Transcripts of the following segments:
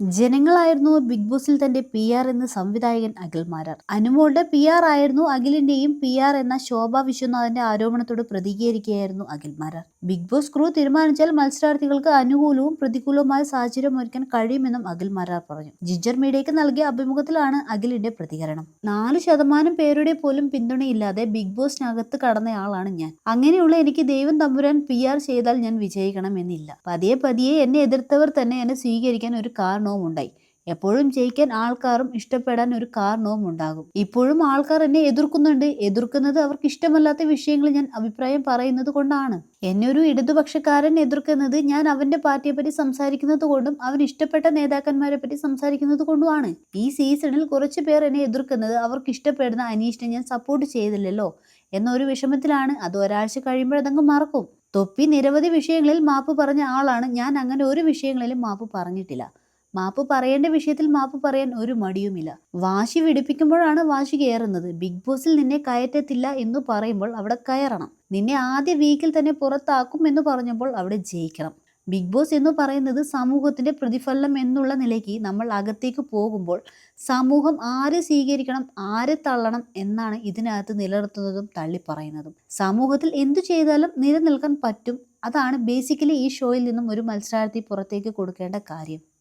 ജനങ്ങളായിരുന്നു big ബോസിൽ തന്റെ P R എന്ന് സംവിധായകൻ അഖിൽ മാരാർ. അനുമോളുടെ പി ആർ ആയിരുന്നു അഖിലിന്റെയും പി ആർ എന്ന ശോഭ വിശ്വനാഥന്റെ ആരോപണത്തോട് പ്രതികരിക്കുകയായിരുന്നു Akhil Marar. Bigg Boss crew തീരുമാനിച്ചാൽ മത്സരാർത്ഥികൾക്ക് അനുകൂലവും പ്രതികൂലവുമായ സാഹചര്യം ഒരുക്കാൻ കഴിയുമെന്നും അഖിൽ മാരാർ പറഞ്ഞു. ജിഞ്ചർ മീഡിയയ്ക്ക് നൽകിയ അഭിമുഖത്തിലാണ് അഖിലിന്റെ പ്രതികരണം. നാല് ശതമാനം പേരുടെ പോലും പിന്തുണയില്ലാതെ ബിഗ് ബോസിനകത്ത് കടന്നയാളാണ് ഞാൻ. അങ്ങനെയുള്ള എനിക്ക് ദൈവം തമ്പുരാൻ പി ആർ ചെയ്താൽ ഞാൻ വിജയിക്കണം എന്നില്ല പതിയെ പതിയെ എന്നെ എതിർത്തവർ തന്നെ എന്നെ സ്വീകരിക്കാൻ ഒരു കാരണവും ഉണ്ടായി എപ്പോഴും ജയിക്കാൻ ആൾക്കാരും ഇഷ്ടപ്പെടാൻ ഒരു കാരണവും ഉണ്ടാകും ഇപ്പോഴും ആൾക്കാർ എന്നെ എതിർക്കുന്നുണ്ട്. എതിർക്കുന്നത് അവർക്ക് ഇഷ്ടമല്ലാത്ത വിഷയങ്ങൾ ഞാൻ അഭിപ്രായം പറയുന്നത് കൊണ്ടാണ്. എന്നെ ഒരു ഇടതുപക്ഷക്കാരൻ എതിർക്കുന്നത് ഞാൻ അവന്റെ പാർട്ടിയെ പറ്റി സംസാരിക്കുന്നത് കൊണ്ടും അവൻ ഇഷ്ടപ്പെട്ട നേതാക്കന്മാരെ പറ്റി സംസാരിക്കുന്നത് കൊണ്ടുമാണ്. ഈ സീസണിൽ കുറച്ച് പേർ എന്നെ എതിർക്കുന്നത് അവർക്ക് ഇഷ്ടപ്പെടുന്ന അനീഷിനെ ഞാൻ സപ്പോർട്ട് ചെയ്തില്ലല്ലോ എന്നൊരു വിഷമത്തിലാണ്. അത് ഒരാഴ്ച കഴിയുമ്പോഴതങ്ങ് മറക്കും. തൊപ്പി നിരവധി വിഷയങ്ങളിൽ മാപ്പ് പറഞ്ഞ ആളാണ്. ഞാൻ അങ്ങനെ ഒരു വിഷയങ്ങളിലും മാപ്പ് പറഞ്ഞിട്ടില്ല. മാപ്പ് പറയേണ്ട വിഷയത്തിൽ മാപ്പ് പറയാൻ ഒരു മടിയുമില്ല. വാശി വിടിപ്പിക്കുമ്പോഴാണ് വാശി കയറുന്നത്. ബിഗ് ബോസിൽ നിന്നെ കയറ്റത്തില്ല എന്ന് പറയുമ്പോൾ അവിടെ കയറണം. നിന്നെ ആദ്യ വീക്കിൽ തന്നെ പുറത്താക്കും എന്ന് പറഞ്ഞപ്പോൾ അവിടെ ജയിക്കണം. ബിഗ് ബോസ് എന്ന് പറയുന്നത് സമൂഹത്തിന്റെ പ്രതിഫലനം എന്നുള്ള നിലയ്ക്ക് നമ്മൾ അകത്തേക്ക് പോകുമ്പോൾ സമൂഹം ആരെ സ്വീകരിക്കണം ആരെ തള്ളണം എന്നാണ് ഇതിനകത്ത് നിലനിർത്തുന്നതും തള്ളിപ്പറയുന്നതും. സമൂഹത്തിൽ എന്തു ചെയ്താലും നിലനിൽക്കാൻ പറ്റും. അതാണ് ബേസിക്കലി ഈ ഷോയിൽ നിന്നും ഒരു മത്സരാർത്ഥി പുറത്തേക്ക് കൊടുക്കേണ്ട കാര്യം.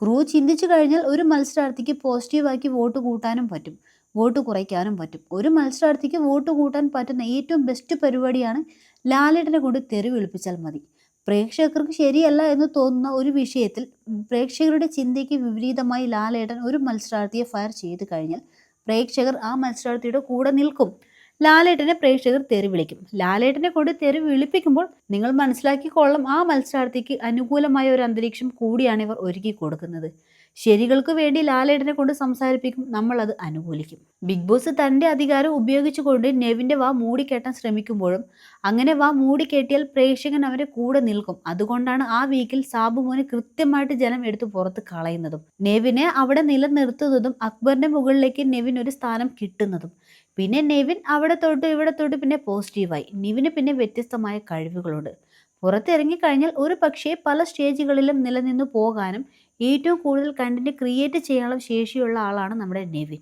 ക്രൂ ചിന്തിച്ചു കഴിഞ്ഞാൽ ഒരു മത്സരാർത്ഥിക്ക് പോസിറ്റീവാക്കി വോട്ട് കൂട്ടാനും പറ്റും വോട്ട് കുറയ്ക്കാനും പറ്റും. ഒരു മത്സരാർത്ഥിക്ക് വോട്ട് കൂട്ടാൻ പറ്റുന്ന ഏറ്റവും ബെസ്റ്റ് പരിപാടിയാണ് ലാലേട്ടനെ കൊണ്ട് തെറി മതി. പ്രേക്ഷകർക്ക് ശരിയല്ല എന്ന് തോന്നുന്ന ഒരു വിഷയത്തിൽ പ്രേക്ഷകരുടെ ചിന്തയ്ക്ക് വിപരീതമായി ലാലേട്ടൻ ഒരു മത്സരാർത്ഥിയെ ഫയർ ചെയ്ത് കഴിഞ്ഞാൽ പ്രേക്ഷകർ ആ മത്സരാർത്ഥിയുടെ കൂടെ നിൽക്കും. ലാലേട്ടനെ പ്രേക്ഷകർ തെറി വിളിക്കും. ലാലേട്ടനെ കൊണ്ട് തെറി വിളിപ്പിക്കുമ്പോൾ നിങ്ങൾ മനസ്സിലാക്കിക്കൊള്ളും ആ മത്സരാർത്ഥിക്ക് അനുകൂലമായ ഒരു അന്തരീക്ഷം കൂടിയാണ് ഇവർ ഒരുക്കി കൊടുക്കുന്നത്. ശരികൾക്ക് വേണ്ടി ലാലേട്ടനെ കൊണ്ട് സംസാരിപ്പിക്കും നമ്മൾ അത് അനുകൂലിക്കും. ബിഗ് ബോസ് തന്റെ അധികാരം ഉപയോഗിച്ചുകൊണ്ട് നെവിന്റെ വാ മൂടിക്കെട്ടാൻ ശ്രമിക്കുമ്പോഴും അങ്ങനെ വാ മൂടി കെട്ടിയാൽ പ്രേക്ഷകൻ അവരെ കൂടെ നിൽക്കും. അതുകൊണ്ടാണ് ആ വീക്കിൽ സാബുമോനെ കൃത്യമായിട്ട് ജനം എടുത്തു പുറത്ത് കളയുന്നതും. നെവിനെ അവിടെ നിലനിർത്തുന്നതും അക്ബറിന്റെ മുകളിലേക്ക് നെവിൻ ഒരു സ്ഥാനം കിട്ടുന്നതും. പിന്നെ നെവിൻ അവിടെ തൊട്ട് ഇവിടെ തൊട്ട് പിന്നെ പോസിറ്റീവായി. നെവിന് പിന്നെ വ്യത്യസ്തമായ കഴിവുകളുണ്ട്. പുറത്തിറങ്ങി കഴിഞ്ഞാൽ ഒരു പക്ഷേ പല സ്റ്റേജുകളിലും നിലനിന്നു പോകാനും ഏറ്റവും കൂടുതൽ കണ്ടന്റ് ക്രിയേറ്റ് ചെയ്യാനുള്ള ശേഷിയുള്ള ആളാണ് നമ്മുടെ നെവിൻ.